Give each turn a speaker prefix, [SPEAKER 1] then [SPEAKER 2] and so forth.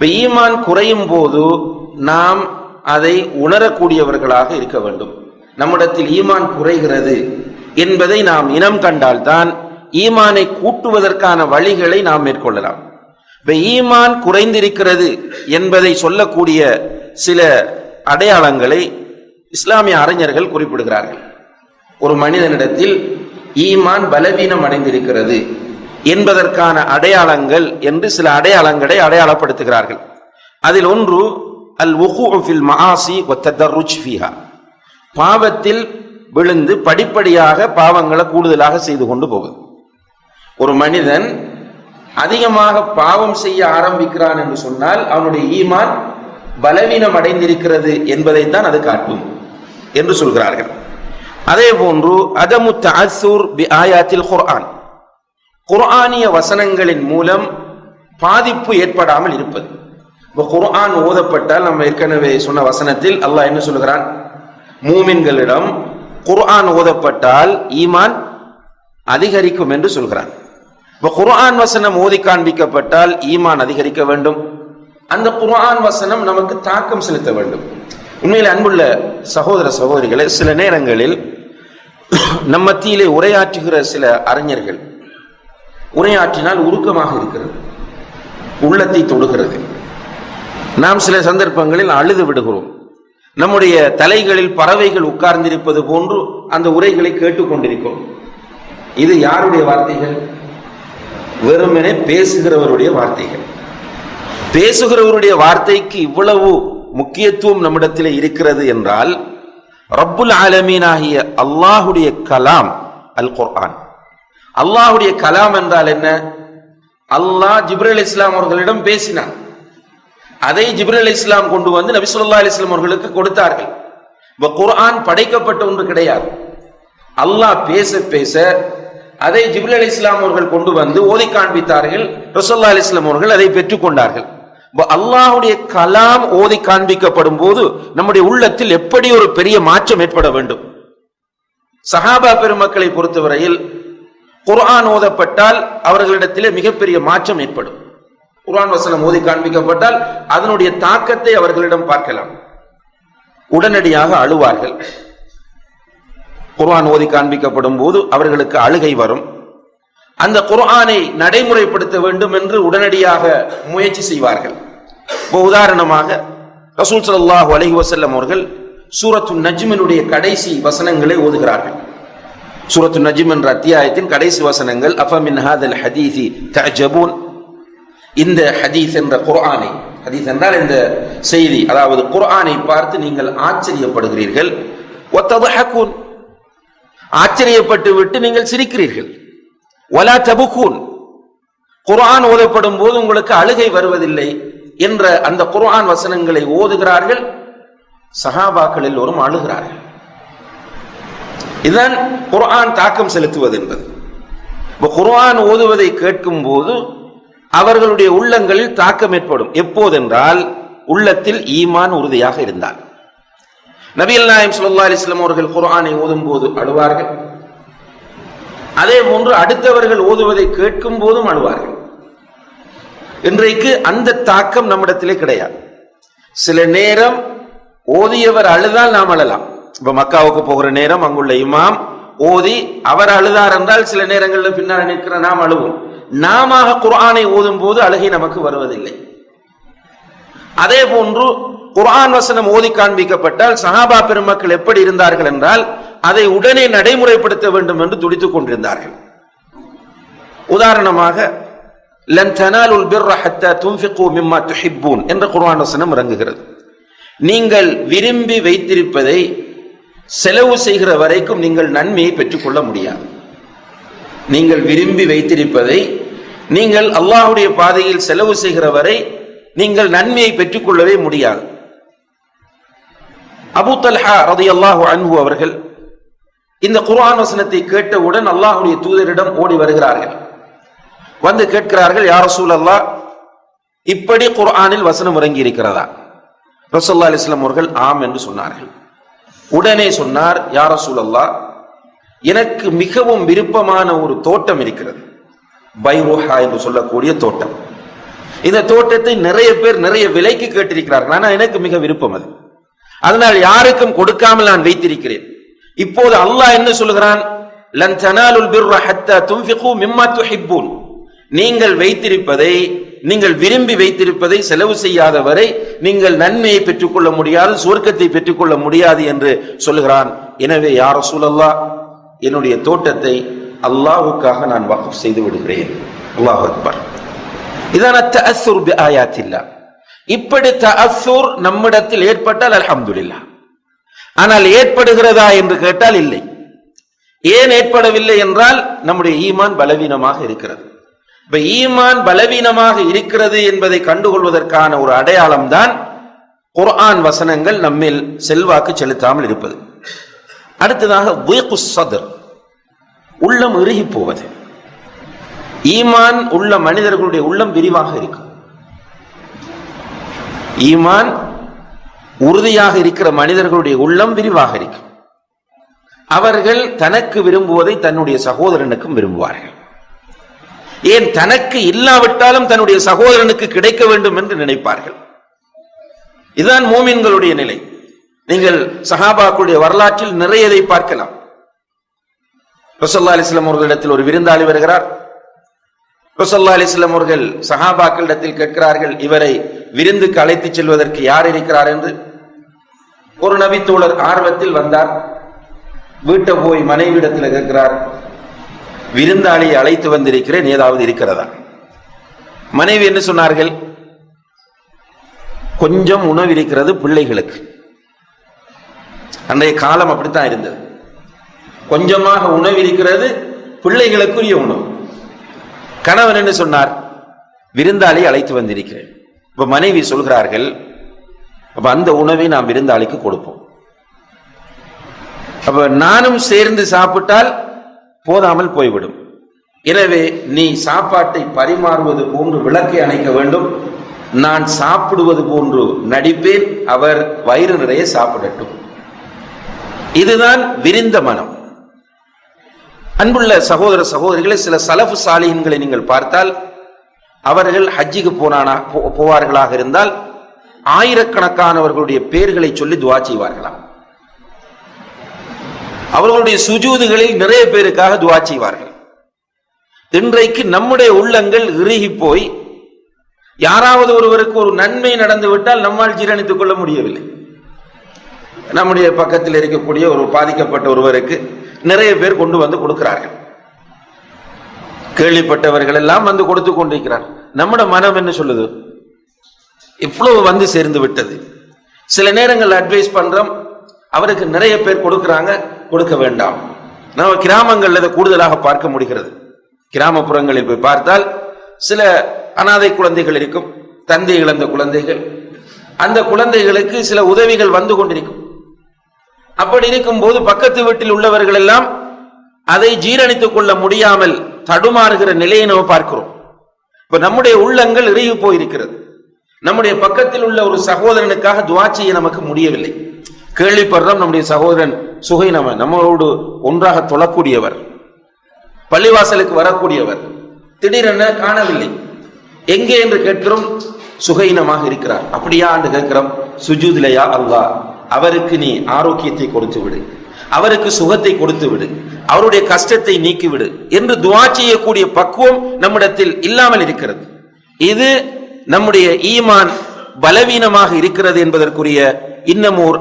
[SPEAKER 1] இப்ப ஈமான் குறையும் போது நாம் அதை உணரக்கூடியவர்களாக இருக்க வேண்டும். நம்மிடத்தில் ஈமான் குறைகிறது என்பதை நாம் இனம் கண்டால்தான் ஈமானை கூட்டுவதற்கான வழிகளை நாம் மேற்கொள்ளலாம். இப்ப ஈமான் குறைந்திருக்கிறது என்பதை சொல்லக்கூடிய சில அடையாளங்களை இஸ்லாமிய அறிஞர்கள் குறிப்பிடுகிறார்கள். ஒரு மனிதனிடத்தில் ஈமான் பலவீனம் அடைந்திருக்கிறது என்பதற்கான அடையாளங்கள் என்று சில அடையாளங்களை அடையாளப்படுத்துகிறார்கள். அதில் ஒன்று அல் ஃபில் மஆசி ஃபீஹா. பாவத்தில் விழுந்து படிப்படியாக பாவங்களை கூடுதலாக செய்து கொண்டு போகுது. ஒரு மனிதன் அதிகமாக பாவம் செய்ய ஆரம்பிக்கிறான் என்று சொன்னால் அவனுடைய ஈமான் பலவீனம் அடைந்திருக்கிறது என்பதைத்தான் அது காட்டும் என்று சொல்கிறார்கள். அதே போன்று அதமு தஅஸ்ஸுர் பி ஆயாத்தில் குர்ஆன். குர்ஆனிய வசனங்களின் மூலம் பாதிப்பு ஏற்படாமல் இருப்பது. இப்போ குர்ஆன் ஓதப்பட்டால் நம்ம ஏற்கனவே சொன்ன வசனத்தில் அல்லாஹ் என்ன சொல்கிறான் மூமின்களிடம் குர்ஆன் ஓதப்பட்டால் ஈமான் அதிகரிக்கும் என்று சொல்கிறான். இப்போ குர்ஆன் வசனம் ஓதி காண்பிக்கப்பட்டால் ஈமான் அதிகரிக்க வேண்டும். அந்த குர்ஆன் வசனம் நமக்கு தாக்கம் செலுத்த வேண்டும். உண்மையில் அன்புள்ள சகோதர சகோதரிகளை சில நேரங்களில் நம்ம மத்தியிலே உரையாற்றுகிற சில அறிஞர்கள் உரையாற்றினால் உருக்கமாக இருக்கிறது. உள்ளத்தை தொடுகிறது. நாம் சில சந்தர்ப்பங்களில் அழுது விடுகிறோம். நம்முடைய தலைகளில் பறவைகள் உட்கார்ந்திருப்பது போன்று அந்த உரைகளை கேட்டுக்கொண்டிருக்கிறோம். இது யாருடைய வார்த்தைகள்? வெறுமனே பேசுகிறவருடைய வார்த்தைகள். பேசுகிறவருடைய வார்த்தைக்கு இவ்வளவு முக்கியத்துவம் நம்மிடத்தில் இருக்கிறது என்றால் ரப்புல் ஆலமீனாகிய அல்லாஹுடைய கலாம் அல் குர்ஆன் அல்லாஹுடைய கலாம் என்றால் என்ன? அல்லாஹ் ஜிப்ரல் இஸ்லாம் அவர்களிடம் பேசினார் அதை ஜிப்ரல் இஸ்லாம் கொண்டு வந்து நபிசுல்லா ஸல்லல்லாஹு அவர்களுக்கு கொடுத்தார்கள். இப்ப குர்ஆன் படைக்கப்பட்ட ஒன்று கிடையாது. அல்லாஹ் பேச பேச அதை ஜிப்ரல் அலி இஸ்லாம் அவர்கள் கொண்டு வந்து ஓதி காண்பித்தார்கள். ரசோல்லா அலி இஸ்லாம் அவர்கள் அதை பெற்றுக்கொண்டார்கள் இப்ப அல்லாஹுடைய கலாம் ஓதி காண்பிக்கப்படும் போது நம்முடைய உள்ளத்தில் எப்படி ஒரு பெரிய மாற்றம் ஏற்பட வேண்டும்? சஹாபா பெருமக்களை பொறுத்தவரையில் குர்ஆன் ஓதப்பட்டால் அவர்களிடத்திலே மிகப்பெரிய மாற்றம் ஏற்படும். குர்ஆன் வசனம் ஓதி காண்பிக்கப்பட்டால் அதனுடைய தாக்கத்தை அவர்களிடம் பார்க்கலாம். உடனடியாக அழுவார்கள். குர்ஆன் ஓதி காண்பிக்கப்படும் போது அவர்களுக்கு அழுகை வரும். அந்த குர்ஆனை நடைமுறைப்படுத்த வேண்டும் என்று உடனடியாக முயற்சி செய்வார்கள். இப்போ உதாரணமாக ரசூல் சல்லாஹூ அலஹி வசல்லம் அவர்கள் சூரத்து நஜ்மினுடைய கடைசி வசனங்களை ஓதுகிறார்கள். சூரத்து நஜிம் என்ற அத்தியாயத்தின் கடைசி வசனங்கள் அஃபமின் ஹாதல் ஹதீஸி தஜபூன் இந்த ஹதீஸ் என்ற குர்ஆனை ஹதீஸ் என்றால் இந்த செய்தி அதாவது குர்ஆனை பார்த்து நீங்கள் ஆச்சரியப்படுகிறீர்கள். ஒத்ததஹக்கூன் ஆச்சரியப்பட்டு விட்டு நீங்கள் சிரிக்கிறீர்கள். ஒலா தபுக்கூன் குர்ஆன் ஓதப்படும் போது உங்களுக்கு அழுகை வருவதில்லை என்ற அந்த குர்ஆன் வசனங்களை ஓதுகிறார்கள். சஹாபாக்கள் எல்லோரும் அழுகிறார்கள். இதுதான் குர்ஆன் தாக்கம் செலுத்துவது என்பது. இப்போ குர்ஆன் ஓதுவதை கேட்கும் போது அவர்களுடைய உள்ளங்களில் தாக்கம் ஏற்படும். எப்போதென்றால் உள்ளத்தில் ஈமான் உறுதியாக இருந்தார் நபியல் நாயம் சுல்லா அலிஸ்லாம் அவர்கள் குர்ஆனை ஓதும் போது அழுவார்கள். அதே போன்று அடுத்தவர்கள் ஓதுவதை கேட்கும் போதும் அழுவார்கள். இன்றைக்கு அந்த தாக்கம் நம்மிடத்திலே கிடையாது. சில நேரம் ஓதியவர் அழுதால் நாம் அழலாம். இப்ப மக்காவுக்கு போகிற நேரம் அங்குள்ள இமாம் ஓதி அவர் அழுதார் என்றால் சில நேரங்களில் பின்னால் நிற்கிற நாம் அழுவோம். நாம குர்ஆனை ஓதும் போது அழுகை நமக்கு வருவதில்லை. அதே போன்று குர்ஆன் வசனம் ஓதி காண்பிக்கப்பட்டால் சஹாபா பெருமக்கள் எப்படி இருந்தார்கள் என்றால் அதை உடனே நடைமுறைப்படுத்த வேண்டும் என்று துடித்துக் கொண்டிருந்தார்கள். உதாரணமாக லன் தனாலுல் பிர்ர ஹத்தா துன்ஃபிகு மிம்மா துஹிப்பூன் என்ற குர்ஆன் வசனம் இறங்குகிறது. நீங்கள் விரும்பி வைத்திருப்பதை செலவு செய்கிற வரைக்கும் நீங்கள் நன்மையை பெற்றுக்கொள்ள முடியாது. நீங்கள் விரும்பி வைத்திருப்பதை நீங்கள் அல்லாஹுடைய பாதையில் செலவு செய்கிற வரை நீங்கள் நன்மையை பெற்றுக்கொள்ளவே முடியாது. அபு தல்ஹா ரதியல்லாஹு அன்பு அவர்கள் இந்த குர்ஆன் வசனத்தை கேட்டவுடன் அல்லாஹுடைய தூதரிடம் ஓடி வருகிறார்கள். வந்து கேட்கிறார்கள் யார் ரசூல் அல்லாஹ் இப்படி குர்ஆனில் வசனம் இறங்கி இருக்கிறதா ரசூல்லா அலிஸ்லாம் அவர்கள் ஆம் என்று சொன்னார்கள். உடனே சொன்னார் யார சூழல்லா எனக்கு மிகவும் விருப்பமான ஒரு தோட்டம் இருக்கிறது. பைரோஹா என்று சொல்லக்கூடிய தோட்டம். இந்த தோட்டத்தை நிறைய பேர் நிறைய விலைக்கு கேட்டிருக்கிறார்கள். ஆனால் எனக்கு மிக விருப்பம் அது. அதனால் யாருக்கும் கொடுக்காமல் நான் வைத்திருக்கிறேன். இப்போது அல்லாஹ் என்ன சொல்கிறான் லன் தனாலுல் பிர்ர ஹத்தா துன்ஃபிகு மிம்மா துஹிப்பூன். நீங்கள் வைத்திருப்பதை நீங்கள் விரும்பி வைத்திருப்பதை செலவு செய்யாத வரை நீங்கள் நன்மையை பெற்றுக்கொள்ள முடியாது சுவர்க்கத்தை பெற்றுக்கொள்ள முடியாது என்று சொல்லுகிறான். எனவே யார சூழல்லா என்னுடைய தோட்டத்தை அல்லாஹ்வுக்காக நான் வக்ஃப் செய்து விடுகிறேன். அல்லாஹ் அக்பர். இதான ஆயாத்தில்லா. இப்படி தஅஸ்ஸுர் நம்மிடத்தில் ஏற்பட்டால் அலமதுல்லா ஆனால் ஏற்படுகிறதா என்று கேட்டால் இல்லை. ஏன் ஏற்படவில்லை என்றால் நம்முடைய ஈமான் பலவீனமாக இருக்கிறது. இப்ப ஈமான் பலவீனமாக இருக்கிறது என்பதை கண்டுகொள்வதற்கான ஒரு அடையாளம் தான் குர்ஆன் வசனங்கள் நம்மில் செல்வாக்கு செலுத்தாமல் இருப்பது. அடுத்ததாக வீக்கு உள்ளம் இறுகி போவது. ஈமான் உள்ள மனிதர்களுடைய உள்ளம் விரிவாக இருக்கும். ஈமான் உறுதியாக இருக்கிற மனிதர்களுடைய உள்ளம் விரிவாக இருக்கும். அவர்கள் தனக்கு விரும்புவதை தன்னுடைய சகோதரனுக்கும் விரும்புவார்கள். ஏன் தனக்கு இல்லாவிட்டாலும் தன்னுடைய சகோதரனுக்கு கிடைக்க வேண்டும் என்று நினைப்பார்கள்? இதுதான் மோமின்களுடைய நிலை. நீங்கள் சஹாபாக்களுடைய வரலாற்றில் நிறைய இதை பார்க்கலாம் ரசல்லா அலிஸ்லாம் அவர்களிடத்தில் ஒரு விருந்தாளி வருகிறார். ரசல்லா அலிஸ்லாம் அவர்கள் சஹாபாக்களிடத்தில் கேட்கிறார்கள் இவரை விருந்துக்கு அழைத்துச் செல்வதற்கு யார் இருக்கிறார்? என்று. ஒரு நபித்தோழர் ஆர்வத்தில் வந்தார். வீட்டை போய் மனைவிடத்தில் கேட்கிறார் விருந்தாளியை அழைத்து வந்திருக்கிறேன் ஏதாவது இருக்கிறதா? மனைவி என்ன சொன்னார்கள்? கொஞ்சம் உணவு இருக்கிறது பிள்ளைகளுக்கு. அன்றைய காலம் அப்படித்தான் இருந்தது. கொஞ்சமாக உணவு இருக்கிறது பிள்ளைகளுக்குரிய உணவு. கணவன் என்ன சொன்னார்? விருந்தாளி அழைத்து வந்திருக்கிறேன். இப்ப மனைவி சொல்கிறார்கள் அப்ப அந்த உணவை நாம் விருந்தாளிக்கு கொடுப்போம். அப்ப நானும் சேர்ந்து சாப்பிட்டால் போதாமல் போய்விடும். எனவே நீ சாப்பாட்டை பரிமாறுவது போன்று விளக்கை அணைக்க வேண்டும். நான் சாப்பிடுவது போன்று நடிப்பேன். அவர் வயிறு நிறைய சாப்பிடட்டும். இதுதான் விரிந்த மனம். அன்புள்ள சகோதர சகோதரிகளை சில சலஃபு சாலியன்களை நீங்கள் பார்த்தால் அவர்கள் ஹஜ்ஜிக்கு போனானா போ- போவார்களாக இருந்தால் ஆயிரக்கணக்கானவர்களுடைய பெயர்களை சொல்லி துவா செய்வார்களாம். அவர்களுடைய சுஜூதுகளில் நிறைய பேருக்காக துவா செய்வார்கள். இன்றைக்கு நம்முடைய உள்ளங்கள் இறுகி போய் யாராவது ஒருவருக்கு ஒரு நன்மை நடந்து விட்டால் நம்மால் ஜீரணித்துக் கொள்ள முடியவில்லை. நம்முடைய பக்கத்தில் இருக்கக்கூடிய ஒரு பாதிக்கப்பட்ட ஒருவருக்கு நிறைய பேர் கொண்டு வந்து கொடுக்கிறார்கள். கேள்விப்பட்டவர்கள் எல்லாம் வந்து கொடுத்து கொண்டிருக்கிறார். நம்முடைய மனம் என்ன சொல்லுது? இவ்வளவு வந்து சேர்ந்து விட்டது. சில நேரங்கள் அட்வைஸ் பண்றோம். அவருக்கு நிறைய பேர் கொடுக்குறாங்க. கொடுக்க வேண்டாம். நம்ம கிராமங்கள்ல இதை கூடுதலாக பார்க்க முடிகிறது. கிராமப்புறங்களில் போய் பார்த்தால் சில அனாதை குழந்தைகள் இருக்கும் தந்தை இழந்த குழந்தைகள். அந்த குழந்தைகளுக்கு சில உதவிகள் வந்து கொண்டிருக்கும். அப்படி இருக்கும் போது பக்கத்து வீட்டில் உள்ளவர்கள் எல்லாம் அதை ஜீரணித்துக் கொள்ள முடியாமல் தடுமாறுகிற நிலையை நம்ம பார்க்கிறோம். இப்ப நம்முடைய உள்ளங்கள் இறுகி போயிருக்கிறது. நம்முடைய பக்கத்தில் உள்ள ஒரு சகோதரனுக்காக துவா செய்ய நமக்கு முடியவில்லை. கேள்விப்படுறோம் நம்முடைய சகோதரன் சுகைனம நம்மளோடு ஒன்றாக தொழக்கூடியவர் பள்ளிவாசலுக்கு வரக்கூடியவர் திடீரென காணவில்லை. எங்கே என்று கேட்கிறோம் சுகைனமாக இருக்கிறார். அப்படியா என்று கேட்கிறோம் சுஜூதிலையா அல்லா அவருக்கு நீ ஆரோக்கியத்தை கொடுத்து விடு. அவருக்கு சுகத்தை கொடுத்து விடு. அவருடைய கஷ்டத்தை நீக்கிவிடு என்று துவா செய்யக்கூடிய பக்குவம் நம்மிடத்தில் இல்லாமல் இருக்கிறது. இது நம்முடைய ஈமான் பலவீனமாக இருக்கிறது என்பதற்குரிய இன்னமோர்